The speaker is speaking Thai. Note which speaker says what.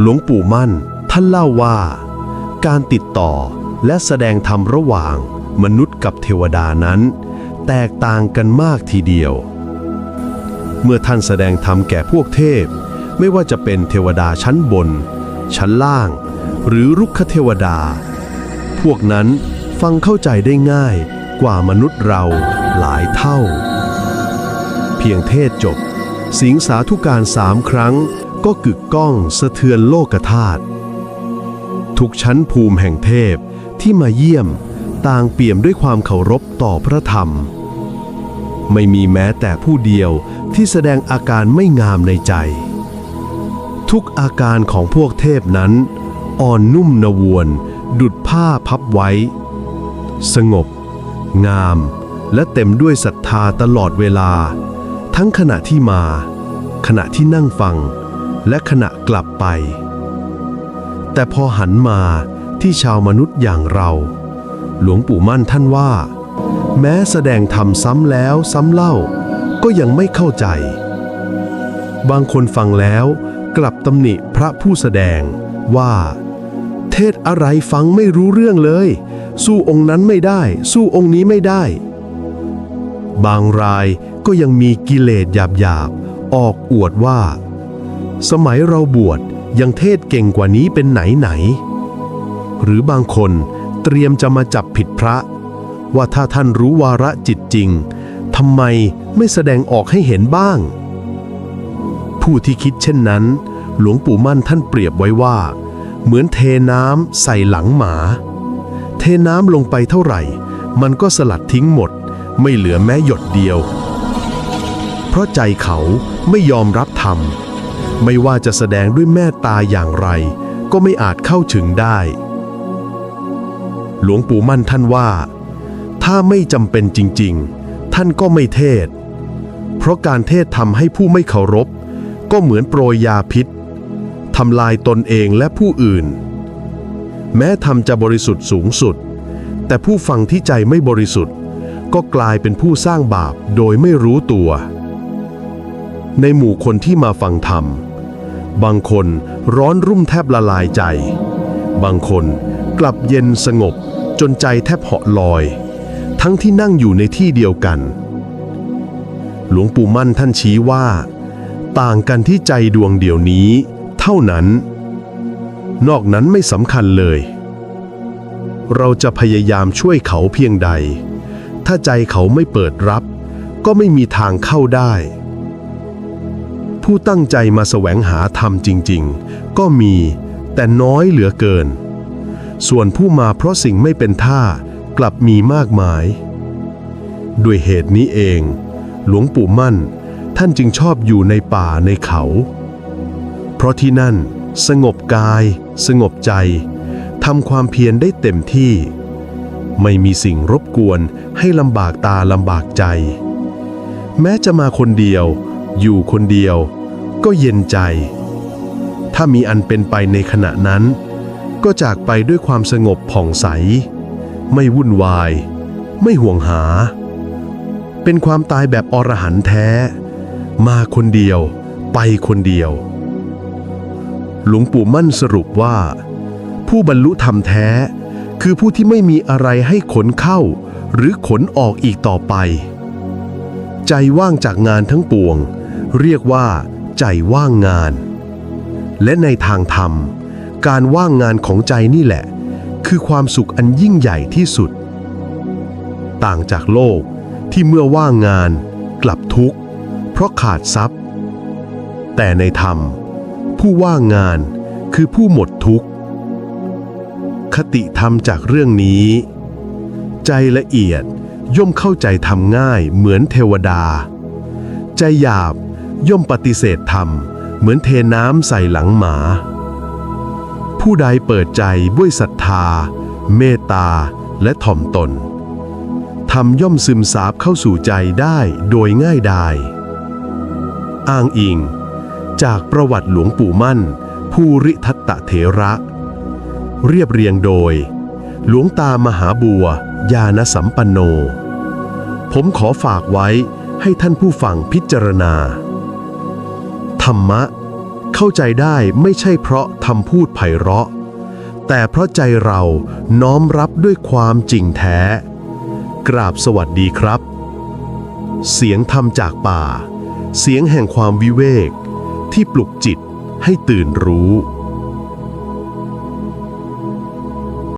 Speaker 1: หลวงปู่มั่น ท่านเล่าว่า การติดต่อและแสดงธรรมระหว่างมนุษย์กับเทวดานั้น แตกต่างกันมากทีเดียว เมื่อท่านแสดงธรรมแก่พวกเทพ ไม่ว่าจะเป็นเทวดาชั้นบน ชั้นล่าง หรือรุกขเทวดา พวกนั้นฟังเข้าใจได้ง่ายกว่ามนุษย์เราหลายเท่า เพียงเทศจบ สิงสาธุการสามครั้ง ก็กึกก้องสะเทือนโลกธาตุทุกชั้นภูมิแห่งเทพที่มาเยี่ยมต่างเปี่ยมด้วยความเคารพต่อพระธรรม ไม่มีแม้แต่ผู้เดียวที่แสดงอาการไม่งามในใจ ทุกอาการของพวกเทพนั้น อ่อนนุ่มนวลดุดผ้าพับไว้ สงบ งาม และเต็มด้วยศรัทธาตลอดเวลา ทั้งขณะที่มา ขณะที่นั่งฟัง และขณะกลับไป แต่พอหันมาที่ชาวมนุษย์อย่างเรา หลวงปู่มั่นท่านว่า แม้แสดงธรรมซ้ำแล้วซ้ำเล่า ก็ยังไม่เข้าใจ บางคนฟังแล้วกลับตำหนิพระผู้แสดงว่า เทศอะไรฟังไม่รู้เรื่องเลย สู้องค์นั้นไม่ได้ สู้องค์นี้ไม่ได้ บางรายก็ยังมีกิเลสหยาบๆออกอวดว่า สมัยเราบวชยังเทศเก่งกว่านี้เป็นไหนไหน หรือบางคนเตรียมจะมาจับผิดพระ ว่าถ้าท่านรู้วาระจิตจริงทำไมไม่แสดงออกให้เห็นบ้าง ผู้ที่คิดเช่นนั้น หลวงปู่มั่นท่านเปรียบไว้ว่า เหมือนเทน้ำใส่หลังหมา เทน้ำลงไปเท่าไหร่ มันก็สลัดทิ้งหมด ไม่เหลือแม้หยดเดียว เพราะใจเขาไม่ยอมรับธรรม ไม่ว่าจะแสดงด้วยแม่ตาอย่างไร ก็ไม่อาจเข้าถึงได้ หลวงปู่มั่นท่านว่า ถ้าไม่จำเป็นจริงๆ ท่านก็ไม่เทศ เพราะการเทศทำให้ผู้ไม่เคารพ ก็เหมือนโปรยยาพิษทำลายตนเองและผู้อื่น แม้ทำจะบริสุทธิ์สูงสุด แต่ผู้ฟังที่ใจไม่บริสุทธิ์ ก็กลายเป็นผู้สร้างบาปโดยไม่รู้ตัว ในหมู่คนที่มาฟังธรรม บางคนร้อนรุ่มแทบละลายใจ บางคนกลับเย็นสงบจนใจแทบเหาะลอย ทั้งที่นั่งอยู่ในที่เดียวกัน หลวงปู่มั่นท่านชี้ว่า ต่างกันที่ใจดวงเดียวนี้ เท่านั้น นอกนั้นไม่สำคัญเลย เราจะพยายามช่วยเขาเพียงใด ถ้าใจเขาไม่เปิดรับ ก็ไม่มีทางเข้าได้ ผู้ตั้งใจมาแสวงหาธรรมจริง ๆ ก็มี แต่น้อยเหลือเกิน ส่วนผู้มาเพราะสิ่งไม่เป็นท่ากลับมีมากมาย ด้วยเหตุนี้เอง หลวงปู่มั่น ท่านจึงชอบอยู่ในป่าในเขา เพราะที่นั่นสงบกาย สงบใจทำความเพียรได้เต็มที่ ไม่มีสิ่งรบกวนให้ลำบากตาลำบากใจ แม้จะมาคนเดียว อยู่คนเดียว ก็เย็นใจ ถ้ามีอันเป็นไปในขณะนั้น ก็จากไปด้วยความสงบผ่องใส ไม่วุ่นวาย ไม่ห่วงหา เป็นความตายแบบอรหันแท้ มาคนเดียว ไปคนเดียว หลวงปู่มั่นสรุปว่า ผู้บรรลุธรรมแท้ คือผู้ที่ไม่มีอะไรให้ขนเข้า หรือขนออกอีกต่อไปใจว่างจากงานทั้งปวง เรียกว่า ใจว่างงาน และในทางธรรม การว่างงานของใจนี่แหละ คือความสุขอันยิ่งใหญ่ที่สุด ต่างจากโลกที่เมื่อว่างงานกลับทุกข์ เพราะขาดทรัพย์ แต่ในธรรม ผู้ว่างงานคือผู้หมดทุกข์ คติธรรมจากเรื่องนี้ ใจละเอียดย่อมเข้าใจทำง่ายเหมือนเทวดา ใจหยาบ ย่อมปฏิเสธธรรม เหมือนเทน้ำใส่หลังหมา ผู้ใดเปิดใจด้วยศรัทธา เมตตา และถ่อมตนธรรมย่อมซึมซาบเข้าสู่ใจได้โดยง่ายดาย อ้างอิง จากประวัติหลวงปู่มั่น ภูริทัตตะเถระ เรียบเรียงโดย หลวงตามหาบัว ญาณสัมปันโน ผมขอฝากไว้ให้ท่านผู้ฟังพิจารณา ธรรมะ เข้าใจได้ไม่ใช่เพราะคำพูดไพเราะ แต่เพราะใจเราน้อมรับด้วยความจริงแท้ กราบสวัสดีครับ เสียงธรรมจากป่า เสียงแห่งความวิเวก ที่ปลุกจิตให้ตื่นรู้